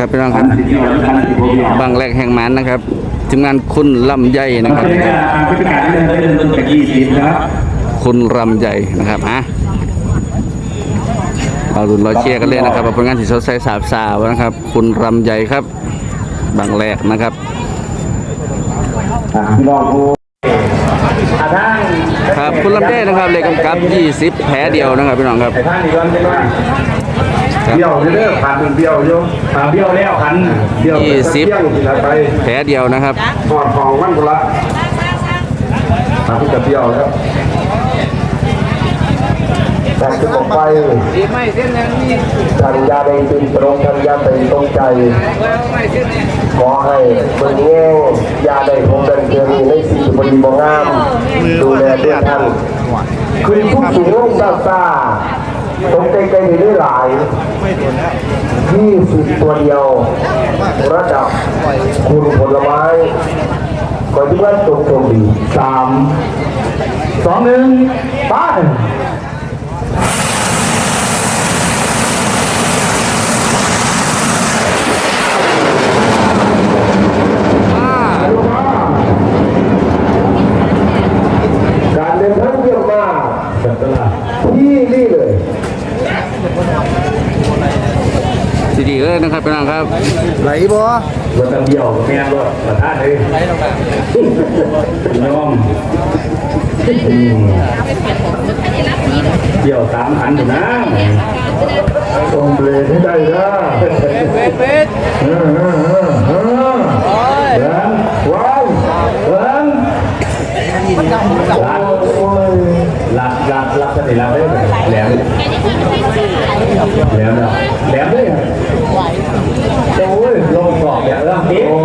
ครับพี่น้องครับบางแรกแห่งมันนะครับทีมงานคุณลำใหญ่นะครับเป็นการเป็นการเล่นเล่นเล่นจากยี่สิบนะครับคุณรำใหญ่นะครับฮะเราดุนเราเชียร์กันเลยนะครับว่าผลงานที่สดใสสาบสาวนะครับ คุณรำใหญ่ครับ บางแรกนะครับพี่น้องผู้อาท่านครับคุณลำใหญ่นะครับเลขกำกับ 20 แผลเดียวนะครับพี่น้องครับ เป็นว่าเบี้ยวเด้อพันเบี้ยวโยอ่าเบี้ยวแล้วพันเบี้ยวยี่สิบเบี้ยวที่ไหนไปแผลเดียวนะครับทอดของมันกุละพันจะเบี้ยวแล้วแต่จะบอกไปทันยาในตินตรงทันยาเป็นตรงใจขอให้เบิ่งแง่ยาได้คงดันเกินในสิ่งบริบงาม ดูแลด้วยท่านคือผู้สูงร่มซาซาตรงใจใจมีได้หลายยี่ สิบตัวเดียว ระดับคุณผลไม้ขอที่ว่าตรงตรงดีสามสองหนึ่งไปการเดินทางเยี่ยมมากที่นี่เลย ทีดีเลยนะครับพี่น้องครับไหลบ่รถตังเดียวแม่รถประธานเลยไหลลงมาน้องเดี่ยวสามขันนะต้องเบรกให้ได้นะเบรกเบรกเออเออเออเออเดินว้าวเดินลัดลัด ลัดลัดสติลัดได้แหลมแหลมแล้วแหลมเลยโอ้ยลงกรอบอย่างเรื่องนี้โอ้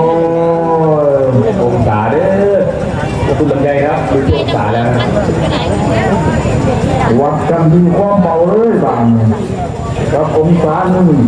ยองศาเด้อขอบคุณลำไยครับดูองศาแล้ววัดกันที่ความเบาเลยบางครับองศาหนึ่ง